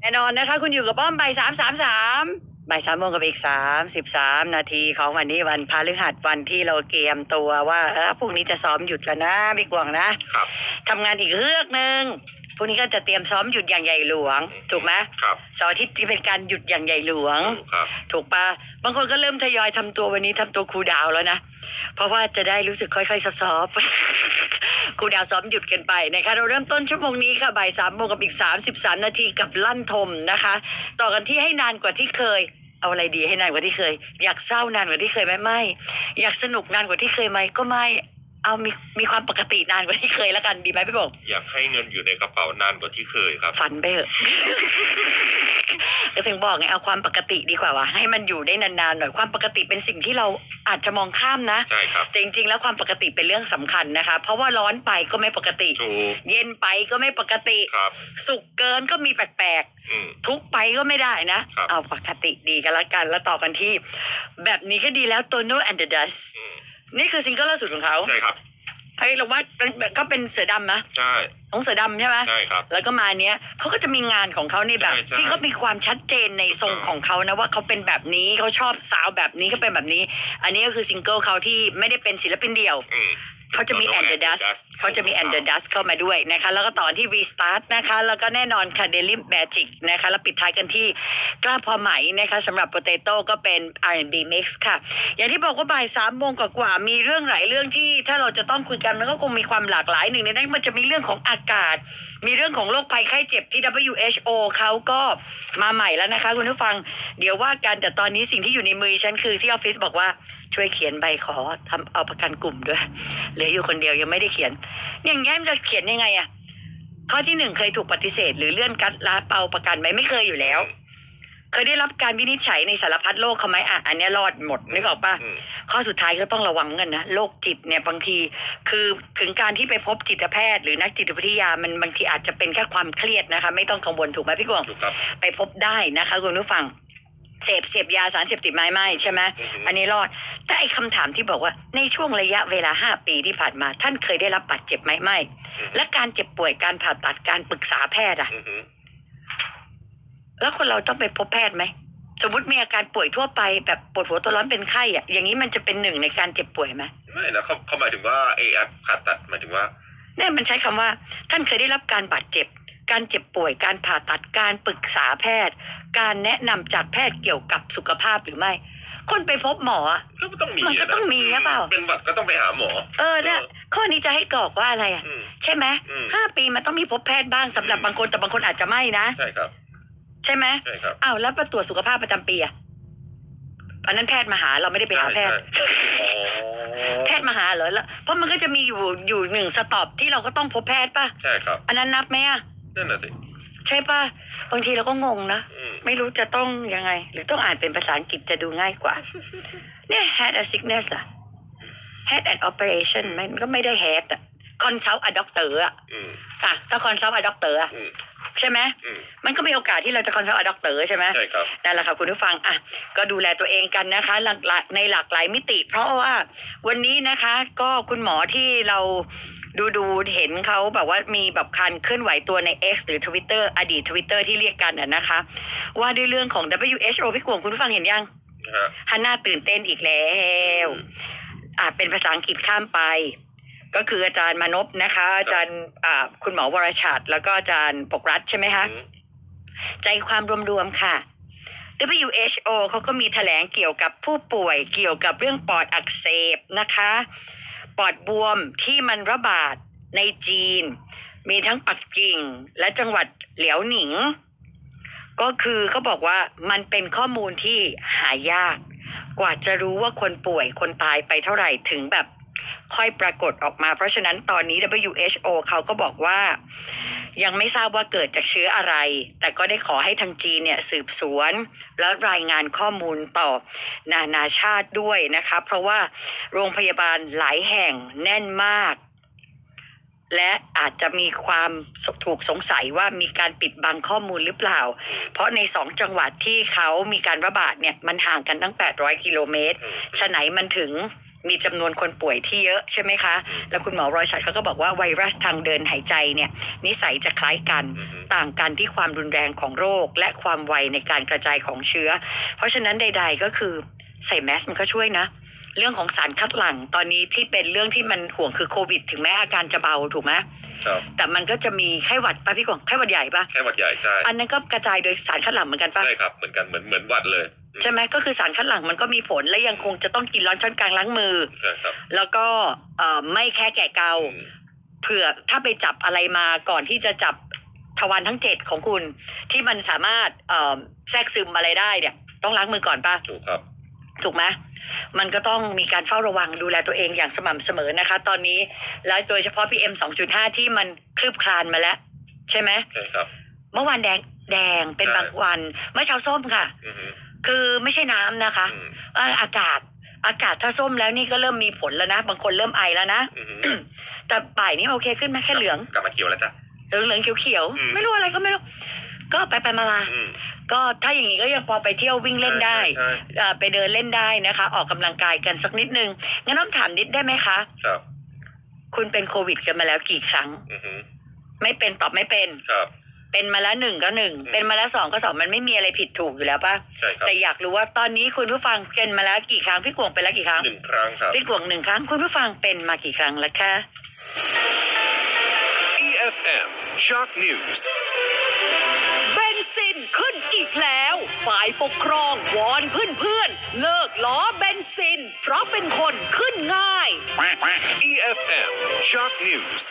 แน่นอนนะคะ คุณอยู่กับป้อมบ่ายสามสามสามบ่ายสามโมงกับอีกสามสิบสามนาทีของวันนี้วันพฤหัสวันที่เราเตรียมตัวว่าเออพรุ่งนี้จะซ้อมหยุดแล้วนะพี่กวางนะครับ ทำงานอีกเฮือกหนึ่งพรุ่งนี้ก็จะเตรียมซ้อมหยุดอย่างใหญ่หลวง ถูกไหมครับเสาร์อาทิตย์ที่เป็นการหยุดอย่างใหญ่หลวง ถูกครับ ถูกปะบางคนก็เริ่มทยอยทำตัววันนี้ทำตัวครูดาวแล้วนะ เพราะว่าจะได้รู้สึกค่อยๆซอฟๆ ครูดาวซ้อมหยุดกันไปนะคะเราเริ่มต้นชั่วโมงนี้ค่ะบ่ายสามโมงกับอีกสามสิบสามนาทีกับลั่นทมนะคะ ต่อกันที่ให้นานกว่าที่เคยเอาอะไรดีให้นานกว่าที่เคย อยากเศร้านานกว่าที่เคยไหมไม่ อยากสนุกนานกว่าที่เคยไหมก็ไม่ เอามีมีความปกตินานกว่าที่เคยแล้วกันดีไหมพี่บอกอยากให้เงินอยู่ในกระเป๋านานกว่าที่เคยครับ ฝันไปเถอะก็ถึงบอกไงเอาความปกติดีกว่าวะให้มันอยู่ได้นานๆหน่อยความปกติเป็นสิ่งที่เราอาจจะมองข้ามนะ ใช่ครับแต่จริงๆ แล้วความปกติเป็นเรื่องสำคัญนะคะ เพราะว่าร้อนไปก็ไม่ปกติถูกเย็นไปก็ไม่ปกติครับสุกเกินก็มีแปลกอืมๆทุกไปก็ไม่ได้นะครับเอาปกติดีกันละกันแล้วต่อกันที่ แบบนี้ก็ดีแล้ว Tono and the Dust อืม นี่คือซิงเกิลล่าสุดของเขาใช่ครับเฮ้ยเราว่าก็เป็นเสือดำนะใช่ของเสือดำใช่ไหมใช่ครับ แล้วก็มาเนี้ยเขาก็จะมีงานของเขาในแบบใช่ใช่ที่เขามีความชัดเจนในทรงของเขานะว่าเขาเป็นแบบนี้เขาชอบสาวแบบนี้เขาเป็นแบบนี้ อันนี้ก็คือซิงเกิลเขาที่ไม่ได้เป็นศิลปินเดี่ยวอืม เขาจะมี Tono and the and the dust Dust เขาจะมี and the dust เข้ามาด้วยนะคะ แล้วก็ต่อที่ restart นะคะ แล้วก็แน่นอนค่ะ daily magic นะคะ แล้วปิดท้ายกันที่กล้าพอไหมนะคะสำหรับ potato ก็เป็น R&B mix ค่ะ อย่างที่บอกว่าบ่ายสามโมงกว่าๆมีเรื่องหลายเรื่องที่ถ้าเราจะต้องคุยกันมันก็คงมีความหลากหลายหนึ่งในนั้นมันจะมีเรื่องของอากาศ มีเรื่องของโรคภัยไข้เจ็บที่ WHO เขาก็มาใหม่แล้วนะคะคุณผู้ฟัง เดี๋ยวว่ากันแต่ตอนนี้สิ่งที่อยู่ในมือฉันคือที่ออฟฟิศบอกว่า ช่วยเขียนใบขอทำเอาประกันกลุ่มด้วยเหลืออยู่คนเดียวยังไม่ได้เขียนอย่างงี้ยมันจะเขียนยังไงอะข้อที่หนึ่งเคยถูกปฏิเสธ หรือเลื่อนการลาเปาประกันไหมไม่เคยอยู่แล้ว เคยได้รับการวินิจฉัยในสารพัดโรคเขาไหมอะอันเนี้ยรอดหมดนึกออกปะอืมข้อสุดท้ายก็ต้องระวังกันนะโรคจิตเนี่ยบางทีคือถึงการที่ไปพบจิตแพทย์ หรือนักจิตวิทยามันบางทีอาจจะเป็นแค่ความเครียดนะคะ ไม่ต้องกังวลถูกไหมพี่กวางถูกครับไปพบได้นะคะคุณผู้ฟัง เสพเสพยาสารเสพติดไหมไม่ใช่ไหมอือฮึอันนี้รอด แต่ไอ้คำถามที่บอกว่าในช่วงระยะเวลาห้าปีที่ผ่านมา ท่านเคยได้รับบาดเจ็บไหมไม่ และการเจ็บป่วยการผ่าตัดการปรึกษาแพทย์อะอือฮึแล้วคนเราต้องไปพบแพทย์ไหมสมมติมีอาการป่วยทั่วไปแบบปวดหัวตัวร้อนเป็นไข้อะอย่างนี้มันจะเป็นหนึ่งในการเจ็บป่วยไหมไม่นะเขาเขาหมายถึงว่าเออผ่าตัดหมายถึงว่าเนี่ยมันใช้คำว่า ท่านเคยได้รับการบาดเจ็บ การเจ็บป่วยการผ่าตัดการปรึกษาแพทย์ การแนะนำจากแพทย์เกี่ยวกับสุขภาพหรือไม่ คนไปพบหมออะก็ต้องมีมันก็ต้องมีหรือเปล่า เป็นหวัดก็ต้องไปหาหมอ เออเนี่ยข้อนี้จะให้กรอกว่าอะไรอะ อืม ใช่ไหมอืม ห้าปีมันต้องมีพบแพทย์บ้างสำหรับบางคนแต่บางคนอาจจะไม่นะ ใช่ครับ ใช่ไหมใช่ครับอ้าวแล้วไปตรวจสุขภาพประจำปีอะอันนั้นแพทย์มาหาเราไม่ได้ไปหาแพทย์ ใช่อ๋อแพทย์มาหาเหรอแล้วเพราะมันก็จะมีอยู่อยู่หนึ่งสต็อปที่เราก็ต้องพบแพทย์ป่ะ ใช่ครับ อันนั้นนับไหมอะ นั่นน่ะสิ ใช่ป่ะ บางทีเราก็งงนะ อืม ไม่รู้จะต้องยังไง หรือต้องอ่านเป็นภาษาอังกฤษจะดูง่ายกว่า เนี่ย had a sickness ล่ะ had an operation มันก็ไม่ได้ had อะ consult a doctor อะอืม อะถ้า consult a doctor อะอืม ใช่ไหมอืมมันก็มีโอกาสที่เราจะ consult a doctor ใช่ไหมใช่ครับนั่นแหละค่ะคุณผู้ฟังอะก็ดูแลตัวเองกันนะคะหลากหลายในหลากหลายมิติ เพราะว่าวันนี้นะคะก็คุณหมอที่เราดูดูเห็นเขาแบบว่ามีแบบการเคลื่อนไหวตัวใน X หรือ Twitter อดีต Twitter ที่เรียกกันน่ะนะคะ ว่าด้วยเรื่องของ WHO พี่กวงคุณผู้ฟังเห็นยังนะฮะฮันน่าตื่นเต้นอีกแล้ว อ่าเป็นภาษาอังกฤษข้ามไป ก็คืออาจารย์มานพนะคะ อาจารย์อ่าคุณหมอวรชาติแล้วก็อาจารย์ปกรัฐใช่ไหมคะอืมใจความรวมๆค่ะ WHO เขาก็มีแถลงเกี่ยวกับผู้ป่วยเกี่ยวกับเรื่องปอดอักเสบนะคะ ปอดบวมที่มันระบาดในจีน มีทั้งปักกิ่งและจังหวัดเหลียวหนิง ก็คือเขาบอกว่ามันเป็นข้อมูลที่หายาก กว่าจะรู้ว่าคนป่วยคนตายไปเท่าไหร่ถึงแบบ ค่อยปรากฏออกมา เพราะฉะนั้นตอนนี้ WHO เขาก็บอกว่า ยังไม่ทราบว่าเกิดจากเชื้ออะไร แต่ก็ได้ขอให้ทางจีนเนี่ยสืบสวน และรายงานข้อมูลต่อนานาชาติด้วยนะคะ เพราะว่าโรงพยาบาลหลายแห่งแน่นมาก และอาจจะมีความถูกสงสัยว่ามีการปิดบังข้อมูลหรือเปล่า เพราะในสองจังหวัดที่เขามีการระบาดเนี่ยมันห่างกันตั้ง 800 กิโลเมตร ฉะไหนมันถึง มีจำนวนคนป่วยที่เยอะใช่ไหมคะ แล้วคุณหมอรอยชัดเขาก็บอกว่าไวรัสทางเดินหายใจเนี่ยนิสัยจะคล้ายกันอือฮึต่างกันที่ความรุนแรงของโรค และความไวในการกระจายของเชื้อ เพราะฉะนั้นใด ๆ ก็คือใส่แมสมันก็ช่วยนะ เรื่องของสารคัดหลั่งตอนนี้ที่เป็นเรื่องที่มันห่วงคือโควิด ถึงแม้อาการจะเบาถูกไหมครับแต่มันก็จะมีไข้หวัดป่ะพี่กวางไข้หวัดใหญ่ป่ะแค่หวัดใหญ่ใช่อันนั้นก็กระจายโดยสารคัดหลั่งเหมือนกันป่ะใช่ครับเหมือนกันเหมือนเหมือนหวัดเลยอืม ใช่ไหมก็คือสารคัดหลั่งมันก็มีผลและยังคงจะต้องกินร้อนช้อนกลางล้างมือ ใช่ครับ แล้วก็เอ่อไม่แค่แก่เกาอืมเผื่อถ้าไปจับอะไรมาก่อนที่จะจับทวารทั้งเจ็ดของคุณ ที่มันสามารถเอ่อแทรกซึมอะไรได้เนี่ย ต้องล้างมือก่อนป่ะ ถูกครับ ถูกไหมมันก็ต้องมีการเฝ้าระวังดูแลตัวเองอย่างสม่ำเสมอนะคะ ตอนนี้ แล้วโดยเฉพาะ PM 2.5 ที่มันคลืบคลานมาแล้ว ใช่ไหม ใช่ครับ เมื่อวานแดงแดงเป็นใช่ บางวัน เมื่อเช้าส้มค่ะ อือฮึ คือไม่ใช่น้ำนะคะอืมเอ่ออากาศอากาศถ้าส้มแล้วนี่ก็เริ่มมีผลแล้วนะ บางคนเริ่มไอแล้วนะอือฮึแต่บ่ายนี้โอเคขึ้นไหมแค่เหลืองกลับมาเขียวแล้วจ้ะเหลืองเหลืองเขียวเขียวๆอืมไม่รู้อะไรก็ไม่รู้ก็ไปไปมามาอืมก็ถ้าอย่างนี้ก็ยังพอไปเที่ยววิ่งเล่นได้ใช่เอ่อไปเดินเล่นได้นะคะ ออกกำลังกายกันสักนิดนึงงั้นน้องถามนิดได้ไหมคะครับคุณเป็นโควิดกันมาแล้วกี่ครั้งอือฮึไม่เป็นตอบไม่เป็นครับ เป็นมาแล้วหนึ่งก็หนึ่งอืมเป็นมาแล้วสองก็สองมันไม่มีอะไรผิดถูกอยู่แล้วป่ะใช่ครับ แต่อยากรู้ว่าตอนนี้คุณผู้ฟังเป็นมาแล้วกี่ครั้งพี่กวงเป็นแล้วกี่ครั้งหนึ่งครั้งครับ พี่กวงหนึ่งครั้งคุณผู้ฟังเป็นมากี่ครั้งแล้วคะ EFM Shock News เบนซินขึ้นอีกแล้ว ฝ่ายปกครองวอนเพื่อนๆ เลิกล้อเบนซิน เพราะเป็นคนขึ้นง่าย EFM Shock News